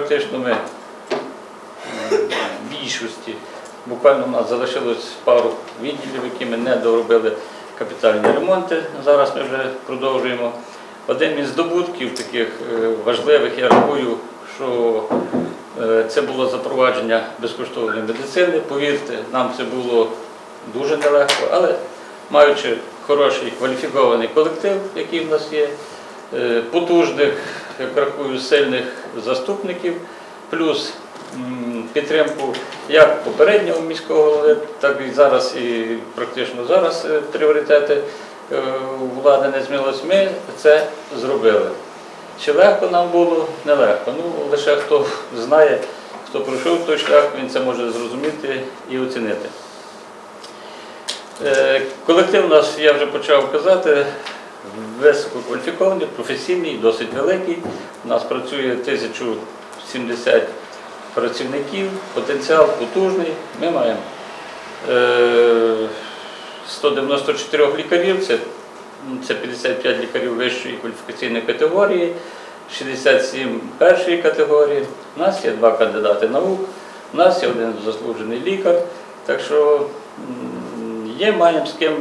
практично більшості. Буквально у нас залишилось пару відділів, які ми не доробили капітальні ремонти. Зараз ми вже продовжуємо. Один із здобутків таких е, важливих, я рахую, що е, це було запровадження безкоштовної медицини. Повірте, нам це було дуже нелегко, але маючи хороший кваліфікований колектив, який в нас є, е, потужних, як рахую, сильних заступників, плюс підтримку як попереднього міського голови, так і зараз, і практично зараз е, пріоритети е, влади не змінилось. Ми це зробили. Чи легко нам було? Нелегко. Ну, лише хто знає, хто пройшов той шлях, він це може зрозуміти і оцінити. Е, Колектив у нас, я вже почав казати, висококваліфікований, професійний, досить великий. У нас працює 1070 працівників, потенціал потужний. Ми маємо е, 194 лікарів, це, це 55 лікарів вищої кваліфікаційної категорії, 67 першої категорії. У нас є два кандидати наук, у нас є один заслужений лікар. Так що є, маємо з ким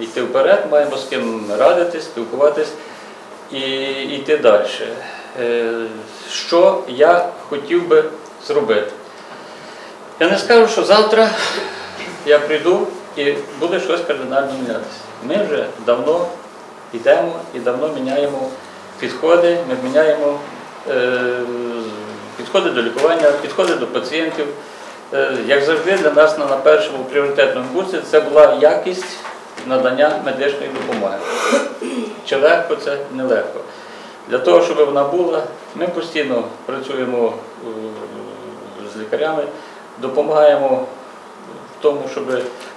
йти вперед, маємо з ким радитись, спілкуватись і йти далі. Е, Що я хотів би зробити? Я не скажу, що завтра я прийду і буде щось кардинально мінятися. Ми вже давно йдемо і давно міняємо підходи, ми міняємо е, підходи до лікування, підходи до пацієнтів. Е, Як завжди, для нас на першому пріоритетному курсі це була якість надання медичної допомоги. Чи легко це нелегко. Для того, щоб вона була, ми постійно працюємо е, з лікарями, допомагаємо в тому, щоб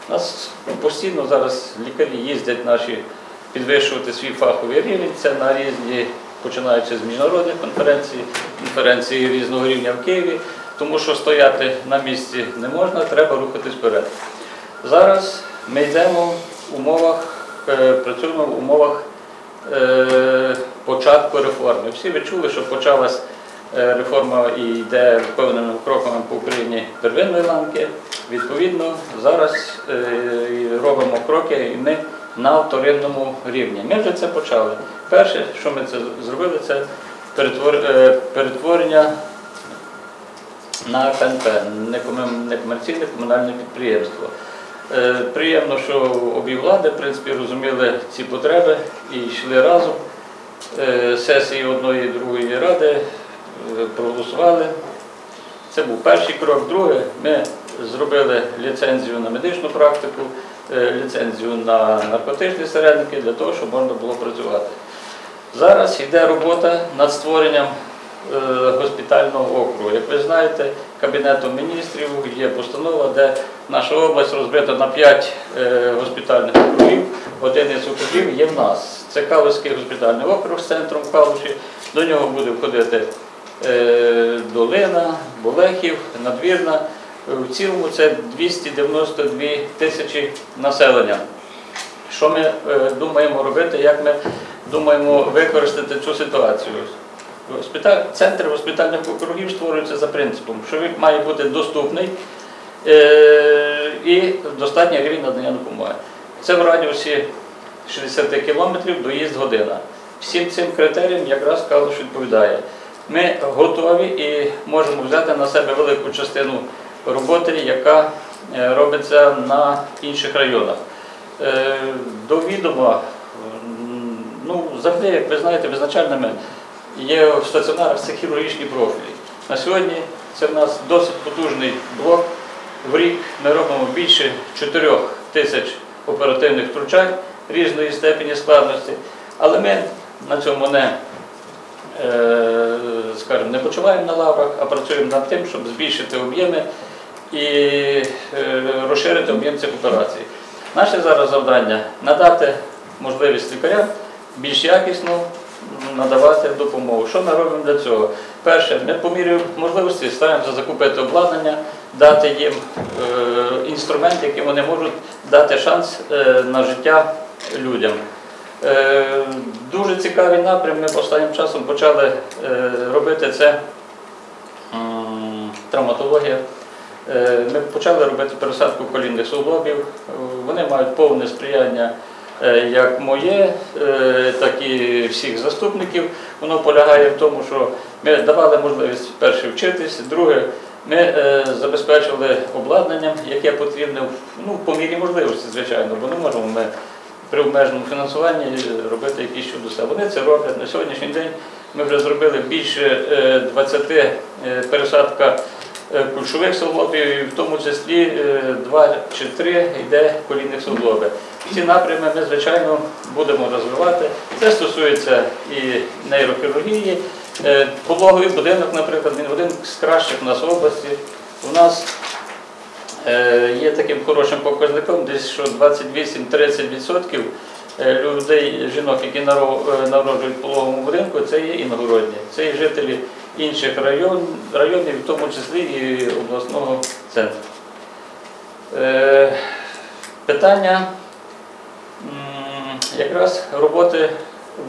нас постійно зараз лікарі їздять наші підвищувати свій фаховий рівень. Це на різні, починаючи з міжнародних конференцій, конференції різного рівня в Києві, тому що стояти на місці не можна, треба рухатись вперед. Зараз ми йдемо умовах, е, працюємо в умовах е, початку реформи. Всі ви чули, що почалась е, реформа і йде певними кроками по Україні первинної ланки. Відповідно, зараз робимо кроки, і ми на вторинному рівні. Ми вже це почали. Перше, що ми це зробили, це перетворення на КНП, некоме- некомерційне комунальне підприємство. Е, Приємно, що обі влади в принципі, розуміли ці потреби і йшли разом. Е, Сесії одної і другої ради е, проголосували. Це був перший крок. Друге, ми зробили ліцензію на медичну практику, ліцензію на наркотичні середники для того, щоб можна було працювати. Зараз йде робота над створенням госпітального округу. Як ви знаєте, Кабінетом міністрів є постанова, де наша область розбита на 5 госпітальних округів. Один із округів є в нас. Це Калуський госпітальний округ з центром Калуші. До нього буде входити е, Долина, Болехів, Надвірна. В цілому це 292 тисячі населення. Що ми е, думаємо робити, як ми думаємо використати цю ситуацію? Центр госпітальних округів створюється за принципом, що він має бути доступний е, і достатній рівень надання допомоги. Це в радіусі 60 кілометрів доїзд година. Всім цим критеріям якраз Калуш відповідає. Ми готові і можемо взяти на себе велику частину роботи, яка е, робиться на інших районах. Е, До відома, ну, завжди, як ви знаєте, визначальними є в стаціонарах це хірургічні профілі. На сьогодні це в нас досить потужний блок. В рік ми робимо більше 4 тисяч оперативних втручань різної степені складності, але ми на цьому не, е, скажімо, не почуваємо на лаврах, а працюємо над тим, щоб збільшити об'єми і е, розширити об'єм цих операцій. Наше зараз завдання надати можливість лікарям більш якісно надавати допомогу. Що ми робимо для цього? Перше, ми по мірі можливості стараємося закупити обладнання, дати їм е, інструмент, яким вони можуть дати шанс е, на життя людям. Е, дуже цікавий напрям. Ми останнім часом почали робити це травматологія. Ми почали робити пересадку колінних суглобів. Вони мають повне сприяння як моє, е, так і всіх заступників. Воно полягає в тому, що ми давали можливість перше вчитись, друге, ми е, забезпечили обладнанням, яке потрібно ну, по мірі можливості, звичайно, бо не можемо ми при обмеженому фінансуванні робити якісь чудеса. Вони це роблять на сьогоднішній день. Ми вже зробили більше е, 20 е, пересадка е, кульшових суглобів, і в тому числі е, два чи три йде колінних суглоби. Ці напрями ми, звичайно, будемо розвивати. Це стосується і нейрохірургії. Е, Пологовий будинок, наприклад, він один з кращих у нас в області. У нас є таким хорошим показником, десь що 28-30% е, людей, жінок, які народжують в пологовому будинку, це є іногородні. Це є жителі інших район, районів, в тому числі і обласного центру. Е, Питання якраз роботи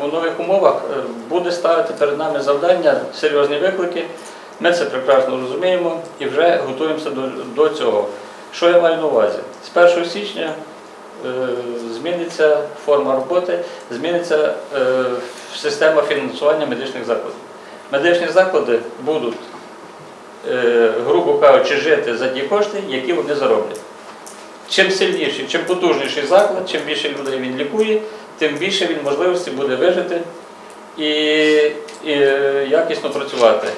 в нових умовах е, буде ставити перед нами завдання, серйозні виклики. Ми це прекрасно розуміємо і вже готуємося до, до цього. Що я маю на увазі? З 1 січня е, зміниться форма роботи, зміниться е, система фінансування медичних закладів. Медичні заклади будуть, е, грубо кажучи, жити за ті кошти, які вони зароблять. Чим сильніший, чим потужніший заклад, чим більше людей він лікує, тим більше він можливості буде вижити і, і е, якісно працювати.